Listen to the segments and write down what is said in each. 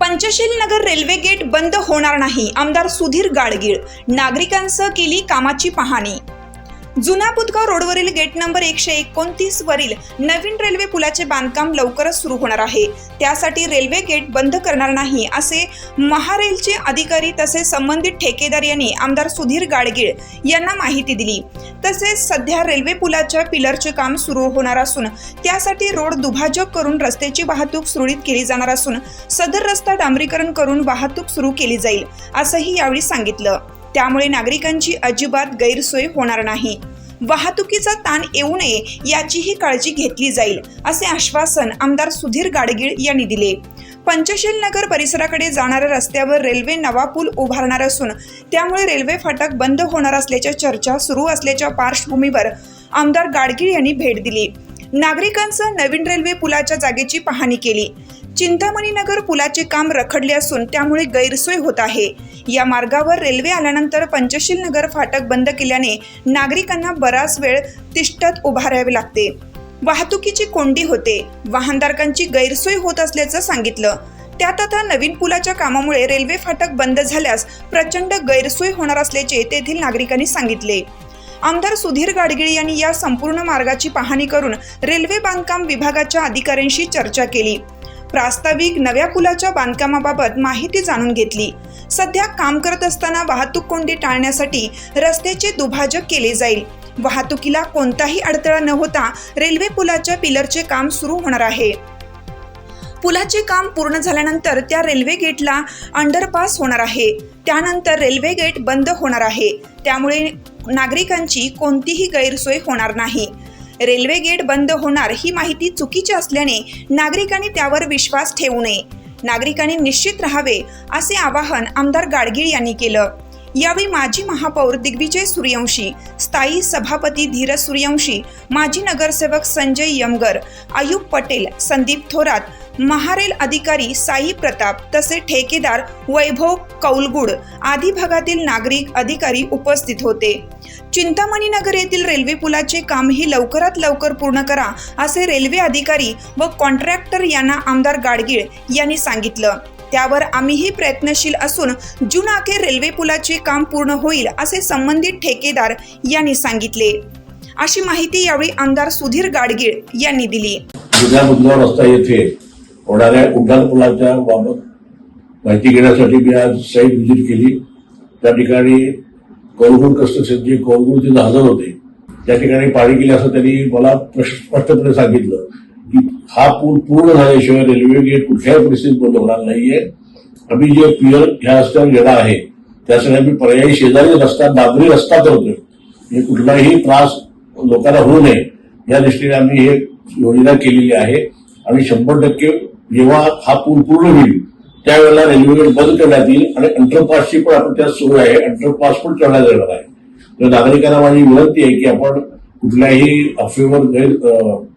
Panchsheel Nagar railway gate बंद होणार नाही आमदार सुधीर गाडगीळ. नागरिकांसह केली कामाची पाहणी. जुना बुधगाव रोडवरील गेट नंबर एकशे एकोणतीस वरील नवीन रेल्वे पुलाचे बांधकाम लवकरच सुरू होणार आहे. त्यासाठी रेल्वे गेट बंद करणार नाही असे महारेलचे अधिकारी तसेच संबंधित ठेकेदार यांनी आमदार सुधीर गाडगीळ यांना माहिती दिली. तसेच सध्या रेल्वे पुलाच्या पिलरचे काम सुरू होणार असून त्यासाठी रोड दुभाजक करून रस्त्याची वाहतूक सुरळीत केली जाणार असून सदर रस्ता डांबरीकरण करून वाहतूक सुरू केली जाईल असंही यावेळी सांगितलं. त्यामुळे नागरिकांची अजिबात गैरसोय होणार नाही. वाहतुकीचा ताण येऊ नये याचीही काळजी घेतली जाईल असे आश्वासन आमदार सुधीर गाडगीळ यांनी दिले. पंचशील नगर परिसराकडे जाणाऱ्या रस्त्यावर रेल्वे नवा पूल उभारणार असून त्यामुळे रेल्वे फाटक बंद होणार असल्याच्या चर्चा सुरू असल्याच्या पार्श्वभूमीवर आमदार गाडगीळ यांनी भेट दिली. नागरिकांसह नवीन रेल्वे पुलाच्या जागेची पाहणी केली. चिंतामणी नगर पुलाचे काम रखडले असून त्यामुळे गैरसोय होत आहे. या मार्गावर रेल्वे आल्यानंतर पंचशील नगर फाटक बंद केल्याने नागरिकांना बराच वेळ तिष्ठत उभारावे लागते. वाहतुकीची कोंडी होते. वाहनधारकांची गैरसोय होत असल्याचं सांगितलं. त्यात आता नवीन पुलाच्या कामामुळे रेल्वे फाटक बंद झाल्यास प्रचंड गैरसोय होणार असल्याचे तेथील नागरिकांनी सांगितले. आमदार सुधीर गाडगिळ यांनी या संपूर्ण मार्गाची पाहणी करून रेल्वे बांधकाम विभागाच्या अधिकाऱ्यांशी चर्चा केली. प्रास्ताविक नव्या पुलाच्या बांधकामाबाबत माहिती जाणून घेतली. सध्या काम करत असताना वाहतूक कोंडी टाळण्यासाठी रस्त्याचे दुभाजक केले जाईल. वाहतुकीला कोणताही अडथळा न होता रेल्वे पुलाच्या पिलरचे काम सुरू होणार आहे. पुलाचे काम पूर्ण झाल्यानंतर त्या रेल्वे गेटला अंडरपास होणार आहे. त्यानंतर रेल्वे गेट बंद होणार आहे. त्यामुळे नागरिकांची कोणतीही गैरसोय होणार नाही. रेल्वे गेट बंद होणार ही माहिती चुकीची असल्याने नागरिकांनी त्यावर विश्वास ठेवू नये. नागरिकांनी निश्चित राहावे असे आवाहन आमदार गाडगीळ यांनी केलं. यावेळी माजी महापौर दिग्विजय सूर्यवंशी स्थायी सभापती धीरज सूर्यवंशी माजी नगरसेवक संजय यमगर आयुब पटेल संदीप थोरात महारेल अधिकारी साई प्रताप तसे ठेकेदार वैभव कौलगुड आदी भागातील नागरिक अधिकारी उपस्थित होते. चिंतामणी नगर येथील रेल्वे पुलाचे कामही लवकरात लवकर पूर्ण करा असे रेल्वे अधिकारी व कॉन्ट्रॅक्टर यांना आमदार गाडगीळ यांनी सांगितलं. त्यावर आम्हीही प्रयत्नशील असून जून अखेर रेल्वे पुलाचे काम पूर्ण होईल असे संबंधित ठेकेदार यांनी सांगितले. अशी माहिती यावेळी आमदार सुधीर गाडगीळ यांनी दिली. जुन्या बुधगाव रस्ता येथे होणाऱ्या उड्डाण पुलाच्या बाबत माहिती घेण्यासाठी मी आज साईट व्हिजिट केली. त्या ठिकाणी कोलगुड कन्स्ट्रक्शनचे कोलगुड तिथं हजर होते त्या ठिकाणी पाणी गेले असं त्यांनी मला स्पष्टपणे सांगितलं. हा पूल पूर्ण झाल्याशिवाय रेल्वे गेट कुठल्याही परिस्थितीत बंद होणार नाहीये. आम्ही जे पियर ह्या रस्त्यावर गेला आहे त्यासाठी आम्ही पर्यायी शेजारी रस्ता दादरी रस्ता करतोय. म्हणजे कुठलाही त्रास लोकांना होऊ नये. या दृष्टीने आम्ही हे योजना केलेली आहे. आणि शंभर टक्के जेव्हा हा पूल पूर्ण होईल. त्यावेळेला रेल्वे गेट बंद करण्यात येईल आणि अंडरपासची पण आपण त्यात सुरू आहे. अंडरपास पण करण्यात येणार आहे. तर नागरिकांना माझी विनंती आहे की आपण कुठल्याही अफवेवर गैर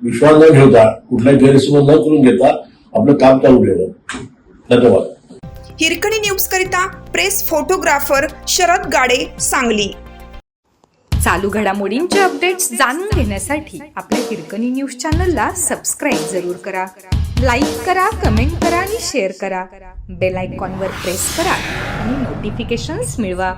विश्वास न ठेवता कुठल्याही गैरसमज न करून घेता आपलं काम चालू ठेवा. धन्यवाद. हिरकणी न्यूज करिता प्रेस फोटोग्राफर शरद गाडे सांगली. चालू घडामोडींचे अपडेट्स जाणून घेण्यासाठी आपल्या हिरकणी न्यूज चॅनलला सबस्क्राईब जरूर करा. लाईक करा कमेंट करा आणि शेअर करा. बेल आयकॉनवर प्रेस करा आणि नोटिफिकेशन्स मिळवा.